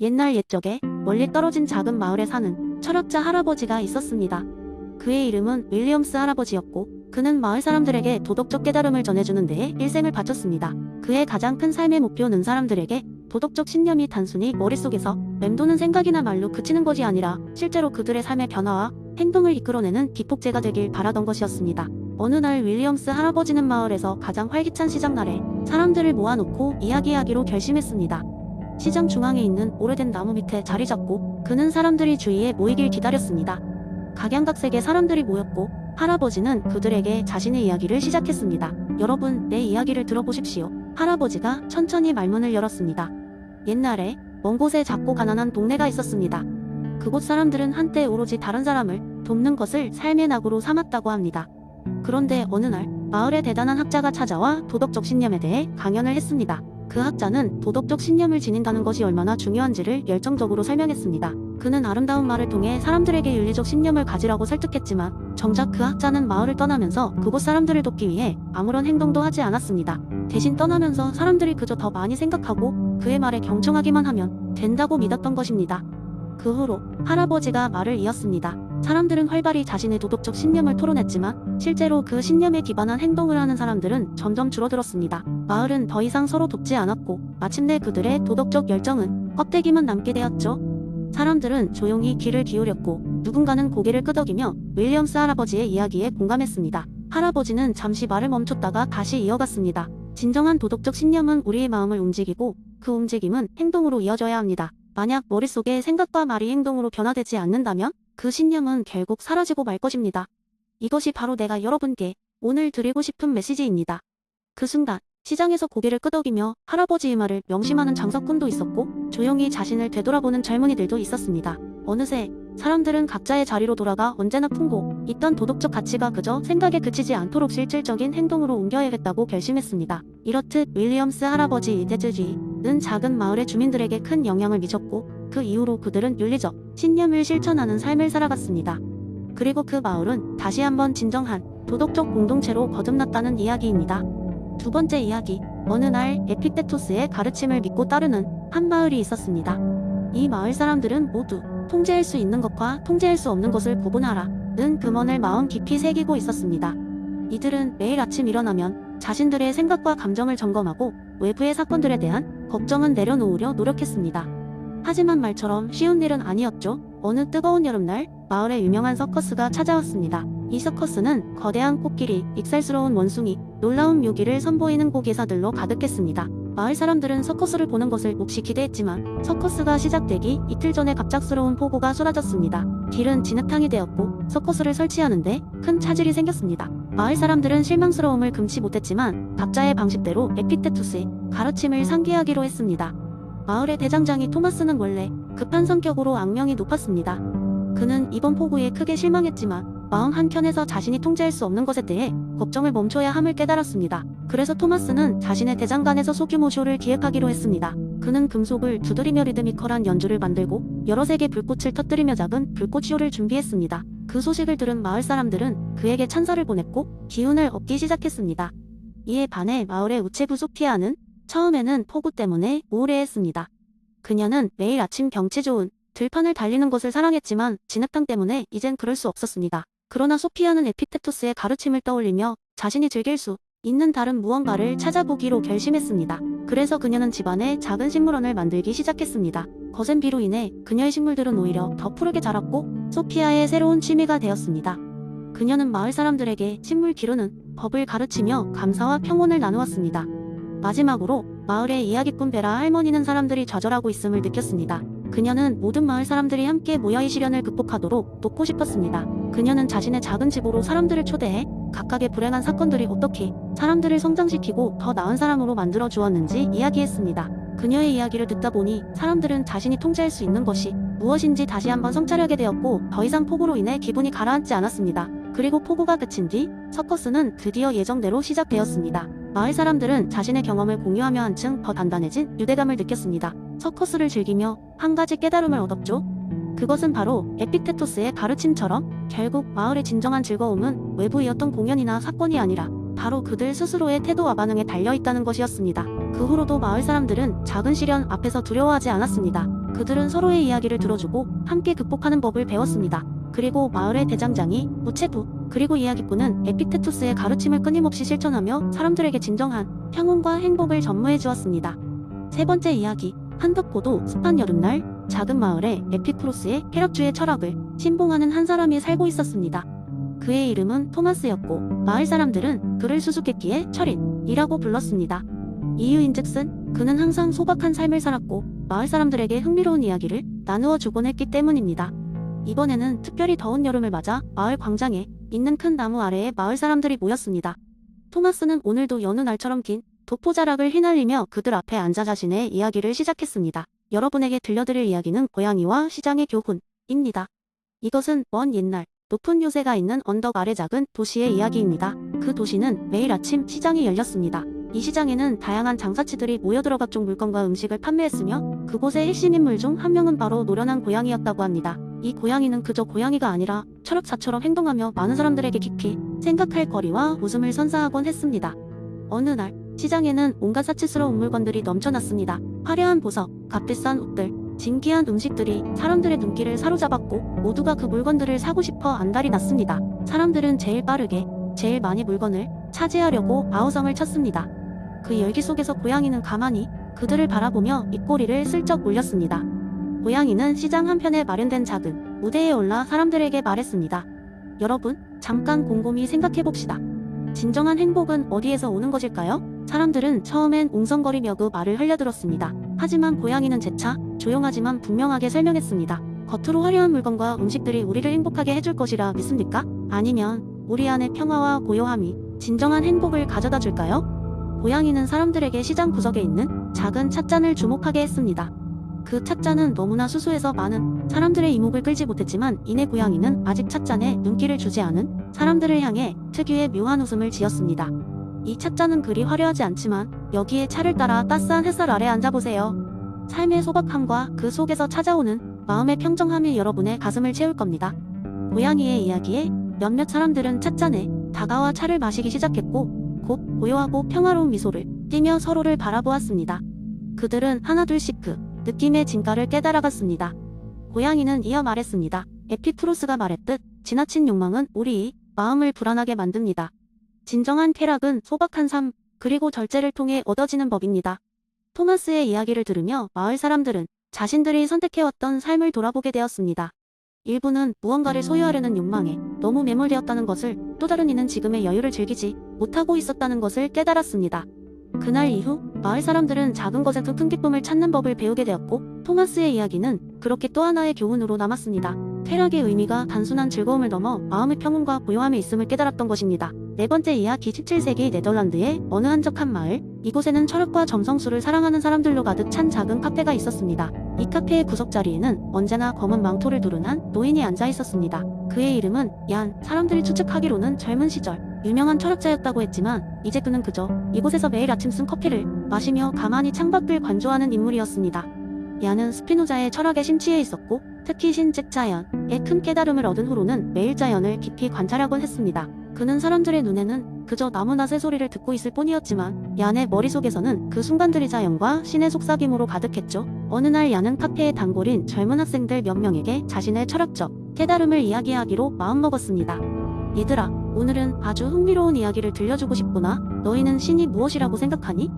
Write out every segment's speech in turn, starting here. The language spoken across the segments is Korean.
옛날 옛적에 멀리 떨어진 작은 마을에 사는 철학자 할아버지가 있었습니다. 그의 이름은 윌리엄스 할아버지였고 그는 마을 사람들에게 도덕적 깨달음을 전해주는 데에 일생을 바쳤습니다. 그의 가장 큰 삶의 목표는 사람들에게 도덕적 신념이 단순히 머릿속에서 맴도는 생각이나 말로 그치는 것이 아니라 실제로 그들의 삶의 변화와 행동을 이끌어내는 기폭제가 되길 바라던 것이었습니다. 어느 날 윌리엄스 할아버지는 마을에서 가장 활기찬 시장날에 사람들을 모아놓고 이야기하기로 결심했습니다. 시장 중앙에 있는 오래된 나무 밑에 자리 잡고 그는 사람들이 주위에 모이길 기다렸습니다. 각양각색의 사람들이 모였고 할아버지는 그들에게 자신의 이야기를 시작했습니다. 여러분, 내 이야기를 들어보십시오. 할아버지가 천천히 말문을 열었습니다. 옛날에 먼 곳에 작고 가난한 동네가 있었습니다. 그곳 사람들은 한때 오로지 다른 사람을 돕는 것을 삶의 낙으로 삼았다고 합니다. 그런데 어느 날 마을에 대단한 학자가 찾아와 도덕 적 신념에 대해 강연을 했습니다. 그 학자는 도덕적 신념을 지닌다는 것이 얼마나 중요한지를 열정적으로 설명했습니다. 그는 아름다운 말을 통해 사람들에게 윤리적 신념을 가지라고 설득했지만 정작 그 학자는 마을을 떠나면서 그곳 사람들을 돕기 위해 아무런 행동도 하지 않았습니다. 대신 떠나면서 사람들이 그저 더 많이 생각하고 그의 말에 경청하기만 하면 된다고 믿었던 것입니다. 그 후로 할아버지가 말을 이었습니다. 사람들은 활발히 자신의 도덕적 신념을 토론했지만 실제로 그 신념에 기반한 행동을 하는 사람들은 점점 줄어들었습니다. 마을은 더 이상 서로 돕지 않았고 마침내 그들의 도덕적 열정은 껍데기만 남게 되었죠. 사람들은 조용히 귀를 기울였고 누군가는 고개를 끄덕이며 윌리엄스 할아버지의 이야기에 공감했습니다. 할아버지는 잠시 말을 멈췄다가 다시 이어갔습니다. 진정한 도덕적 신념은 우리의 마음을 움직이고 그 움직임은 행동으로 이어져야 합니다. 만약 머릿속에 생각과 말이 행동으로 변화되지 않는다면 그 신념은 결국 사라지고 말 것입니다. 이것이 바로 내가 여러분께 오늘 드리고 싶은 메시지입니다. 그 순간 시장에서 고개를 끄덕이며 할아버지의 말을 명심하는 장사꾼도 있었고 조용히 자신을 되돌아보는 젊은이들도 있었습니다. 어느새 사람들은 각자의 자리로 돌아가 언제나 품고 있던 도덕적 가치가 그저 생각에 그치지 않도록 실질적인 행동으로 옮겨야겠다고 결심했습니다. 이렇듯 윌리엄스 할아버지 이데즈지는 작은 마을의 주민들에게 큰 영향을 미쳤고 그 이후로 그들은 윤리적 신념을 실천하는 삶을 살아갔습니다. 그리고 그 마을은 다시 한번 진정한 도덕적 공동체로 거듭났다는 이야기입니다. 두 번째 이야기. 어느 날 에픽테토스의 가르침을 믿고 따르는 한 마을이 있었습니다. 이 마을 사람들은 모두 통제할 수 있는 것과 통제할 수 없는 것을 구분하라는 금원을 마음 깊이 새기고 있었습니다. 이들은 매일 아침 일어나면 자신들의 생각과 감정을 점검하고 외부의 사건들에 대한 걱정은 내려놓으려 노력했습니다. 하지만 말처럼 쉬운 일은 아니었죠. 어느 뜨거운 여름날 마을에 유명한 서커스가 찾아왔습니다. 이 서커스는 거대한 코끼리, 익살스러운 원숭이, 놀라운 묘기를 선보이는 고기사들로 가득했습니다. 마을 사람들은 서커스를 보는 것을 몹시 기대했지만 서커스가 시작되기 이틀 전에 갑작스러운 폭우가 쏟아졌습니다. 길은 진흙탕이 되었고 서커스를 설치하는데 큰 차질이 생겼습니다. 마을 사람들은 실망스러움을 금치 못했지만 각자의 방식대로 에피테투스의 가르침을 상기하기로 했습니다. 마을의 대장장이 토마스는 원래 급한 성격으로 악명이 높았습니다. 그는 이번 폭우에 크게 실망했지만 마음 한켠에서 자신이 통제할 수 없는 것에 대해 걱정을 멈춰야 함을 깨달았습니다. 그래서 토마스는 자신의 대장간에서 소규모 쇼를 기획하기로 했습니다. 그는 금속을 두드리며 리드미컬한 연주를 만들고 여러 색의 불꽃을 터뜨리며 작은 불꽃 쇼를 준비했습니다. 그 소식을 들은 마을 사람들은 그에게 찬사를 보냈고 기운을 얻기 시작했습니다. 이에 반해 마을의 우체부 소피아는 처음에는 폭우 때문에 우울해했습니다. 그녀는 매일 아침 경치 좋은 들판을 달리는 것을 사랑했지만 진흙탕 때문에 이젠 그럴 수 없었습니다. 그러나 소피아는 에피테토스의 가르침을 떠올리며 자신이 즐길 수 있는 다른 무언가를 찾아보기로 결심했습니다. 그래서 그녀는 집안에 작은 식물원을 만들기 시작했습니다. 거센 비로 인해 그녀의 식물들은 오히려 더 푸르게 자랐고 소피아의 새로운 취미가 되었습니다. 그녀는 마을 사람들에게 식물 기르는 법을 가르치며 감사와 평온을 나누었습니다. 마지막으로 마을의 이야기꾼 베라 할머니는 사람들이 좌절하고 있음을 느꼈습니다. 그녀는 모든 마을 사람들이 함께 모여 이 시련을 극복하도록 돕고 싶었습니다. 그녀는 자신의 작은 집으로 사람들을 초대해 각각의 불행한 사건들이 어떻게 사람들을 성장시키고 더 나은 사람으로 만들어 주었는지 이야기했습니다. 그녀의 이야기를 듣다 보니 사람들은 자신이 통제할 수 있는 것이 무엇인지 다시 한번 성찰하게 되었고 더 이상 폭우로 인해 기분이 가라앉지 않았습니다. 그리고 폭우가 그친 뒤 서커스는 드디어 예정대로 시작되었습니다. 마을 사람들은 자신의 경험을 공유하며 한층 더 단단해진 유대감을 느꼈습니다. 서커스를 즐기며 한 가지 깨달음을 얻었죠. 그것은 바로 에픽테토스의 가르침처럼 결국 마을의 진정한 즐거움은 어떤 공연이나 사건이 아니라 바로 그들 스스로의 태도와 반응에 달려 있다는 것이었습니다. 그 후로도 마을 사람들은 작은 시련 앞에서 두려워하지 않았습니다. 그들은 서로의 이야기를 들어주고 함께 극복하는 법을 배웠습니다. 그리고 마을의 대장장이 무체부 그리고 이야기꾼은 에픽테투스의 가르침을 끊임없이 실천하며 사람들에게 진정한 평온과 행복을 전무해 주었습니다. 세 번째 이야기 한덕포도 습한 여름날 작은 마을에 에피쿠로스의 쾌락주의 철학을 신봉하는 한 사람이 살고 있었습니다. 그의 이름은 토마스였고 마을 사람들은 그를 수수께끼의 철인이라고 불렀습니다. 이유인즉슨 그는 항상 소박한 삶을 살았고 마을 사람들에게 흥미로운 이야기를 나누어 주곤 했기 때문입니다. 이번에는 특별히 더운 여름을 맞아 마을 광장에 있는 큰 나무 아래에 마을 사람들이 모였습니다. 토마스는 오늘도 여느 날처럼 긴 도포자락을 휘날리며 그들 앞에 앉아 자신의 이야기를 시작했습니다. 여러분에게 들려드릴 이야기는 고양이와 시장의 교훈입니다. 이것은 먼 옛날 높은 요새가 있는 언덕 아래 작은 도시의 이야기입니다. 그 도시는 매일 아침 시장이 열렸습니다. 이 시장에는 다양한 장사치들이 모여들어 각종 물건과 음식을 판매했으며 그곳의 핵심 인물 중 한 명은 바로 노련한 고양이였다고 합니다. 이 고양이는 그저 고양이가 아니라 철학자처럼 행동하며 많은 사람들에게 깊이 생각할 거리와 웃음을 선사하곤 했습니다. 어느 날 시장에는 온갖 사치스러운 물건들이 넘쳐났습니다. 화려한 보석, 값비싼 옷들, 진귀한 음식들이 사람들의 눈길을 사로잡았고 모두가 그 물건들을 사고 싶어 안달이 났습니다. 사람들은 제일 빠르게 제일 많이 물건을 차지하려고 아우성을 쳤습니다. 그 열기 속에서 고양이는 가만히 그들을 바라보며 입꼬리를 슬쩍 올렸습니다. 고양이는 시장 한편에 마련된 작은 무대에 올라 사람들에게 말했습니다. 여러분, 잠깐 곰곰이 생각해봅시다. 진정한 행복은 어디에서 오는 것일까요? 사람들은 처음엔 웅성거리며 그 말을 흘려들었습니다. 하지만 고양이는 재차 조용하지만 분명하게 설명했습니다. 겉으로 화려한 물건과 음식들이 우리를 행복하게 해줄 것이라 믿습니까? 아니면 우리 안의 평화와 고요함이 진정한 행복을 가져다 줄까요? 고양이는 사람들에게 시장 구석에 있는 작은 찻잔을 주목하게 했습니다. 그 찻잔은 너무나 수수해서 많은 사람들의 이목을 끌지 못했지만 이내 고양이는 아직 찻잔에 눈길을 주지 않은 사람들을 향해 특유의 묘한 웃음을 지었습니다. 이 찻잔은 그리 화려하지 않지만 여기에 차를 따라 따스한 햇살 아래 앉아보세요. 삶의 소박함과 그 속에서 찾아오는 마음의 평정함이 여러분의 가슴을 채울 겁니다. 고양이의 이야기에 몇몇 사람들은 찻잔에 다가와 차를 마시기 시작했고 곧 고요하고 평화로운 미소를 띠며 서로를 바라보았습니다. 그들은 하나둘씩 그 느낌의 진가를 깨달아갔습니다. 고양이는 이어 말했습니다. 에피쿠로스가 말했듯 지나친 욕망은 우리 마음을 불안하게 만듭니다. 진정한 쾌락은 소박한 삶, 그리고 절제를 통해 얻어지는 법입니다. 토마스의 이야기를 들으며 마을 사람들은 자신들이 선택해왔던 삶을 돌아보게 되었습니다. 일부는 무언가를 소유하려는 욕망에 너무 매몰되었다는 것을 또 다른 이는 지금의 여유를 즐기지 못하고 있었다는 것을 깨달았습니다. 그날 이후 마을 사람들은 작은 것에서 큰 기쁨을 찾는 법을 배우게 되었고 토마스의 이야기는 그렇게 또 하나의 교훈으로 남았습니다. 쾌락의 의미가 단순한 즐거움을 넘어 마음의 평온과 고요함에 있음을 깨달았던 것입니다. 네 번째 이야기 17세기 네덜란드의 어느 한적한 마을 이곳에는 철학과 점성술을 사랑하는 사람들로 가득 찬 작은 카페가 있었습니다. 이 카페의 구석 자리에는 언제나 검은 망토를 두른 한 노인이 앉아 있었습니다. 그의 이름은 얀 사람들이 추측하기로는 젊은 시절 유명한 철학자였다고 했지만 이제 그는 그저 이곳에서 매일 아침 쓴 커피를 마시며 가만히 창밖을 관조하는 인물이었습니다. 얀은 스피노자의 철학에 심취해 있었고 특히 신즉 자연의 큰 깨달음을 얻은 후로는 매일 자연을 깊이 관찰하곤 했습니다. 그는 사람들의 눈에는 그저 나무나 새소리를 듣고 있을 뿐이었지만 얀의 머릿속에서는 그 순간들이 자연과 신의 속삭임으로 가득했죠. 어느 날 얀은 카페에 단골인 젊은 학생들 몇 명에게 자신의 철학적 깨달음을 이야기하기로 마음먹었습니다. 얘들아, 오늘은 아주 흥미로운 이야기를 들려주고 싶구나. 너희는 신이 무엇이라고 생각하니?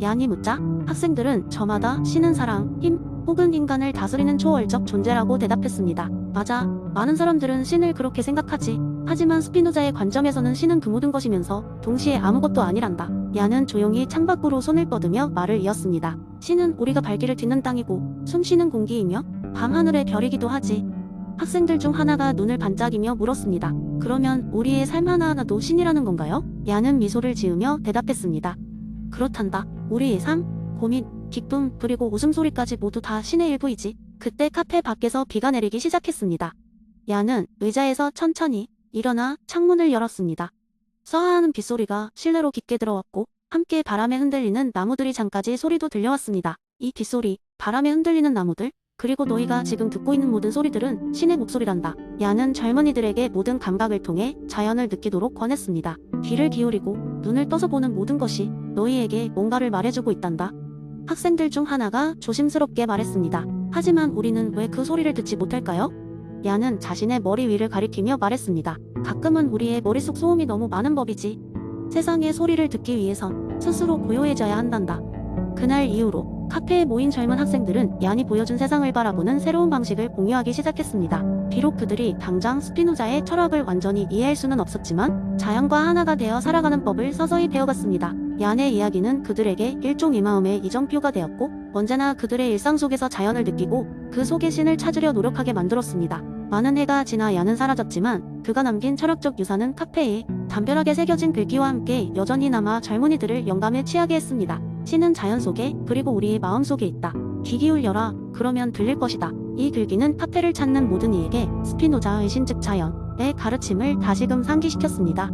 얀이 묻자 학생들은 저마다 신은 사랑, 힘, 혹은 인간을 다스리는 초월적 존재라고 대답했습니다. 맞아. 많은 사람들은 신을 그렇게 생각하지. 하지만 스피노자의 관점에서는 신은 그 모든 것이면서 동시에 아무것도 아니란다. 야는 조용히 창밖으로 손을 뻗으며 말을 이었습니다. 신은 우리가 발길을 딛는 땅이고 숨쉬는 공기이며 밤하늘의 별이기도 하지. 학생들 중 하나가 눈을 반짝이며 물었습니다. 그러면 우리의 삶 하나하나도 신이라는 건가요? 야는 미소를 지으며 대답했습니다. 그렇단다. 우리의 삶, 고민, 기쁨, 그리고 웃음소리까지 모두 다 신의 일부이지. 그때 카페 밖에서 비가 내리기 시작했습니다. 야는 의자에서 천천히 일어나 창문을 열었습니다. 쏴하는 빗소리가 실내로 깊게 들어왔고 함께 바람에 흔들리는 나무들이 잠까지 소리도 들려왔습니다. 이 빗소리, 바람에 흔들리는 나무들, 그리고 너희가 지금 듣고 있는 모든 소리들은 신의 목소리란다. 야는 젊은이들에게 모든 감각을 통해 자연을 느끼도록 권했습니다. 귀를 기울이고 눈을 떠서 보는 모든 것이 너희에게 뭔가를 말해주고 있단다. 학생들 중 하나가 조심스럽게 말했습니다. 하지만 우리는 왜 그 소리를 듣지 못할까요? 야는 자신의 머리 위를 가리키며 말했습니다. 가끔은 우리의 머릿속 소음이 너무 많은 법이지. 세상의 소리를 듣기 위해선 스스로 고요해져야 한단다. 그날 이후로 카페에 모인 젊은 학생들은 얀이 보여준 세상을 바라보는 새로운 방식을 공유하기 시작했습니다. 비록 그들이 당장 스피노자의 철학을 완전히 이해할 수는 없었지만 자연과 하나가 되어 살아가는 법을 서서히 배워갔습니다. 얀의 이야기는 그들에게 일종 이마음의 이정표가 되었고 언제나 그들의 일상 속에서 자연을 느끼고 그 속의 신을 찾으려 노력하게 만들었습니다. 많은 해가 지나 얀은 사라졌지만 그가 남긴 철학적 유산은 카페에 담벼락에 새겨진 글귀와 함께 여전히 남아 젊은이들을 영감에 취하게 했습니다. 신은 자연 속에 그리고 우리의 마음 속에 있다. 귀 기울여라. 그러면 들릴 것이다. 이 글귀는 카페를 찾는 모든 이에게 스피노자의 신즉 자연의 가르침을 다시금 상기시켰습니다.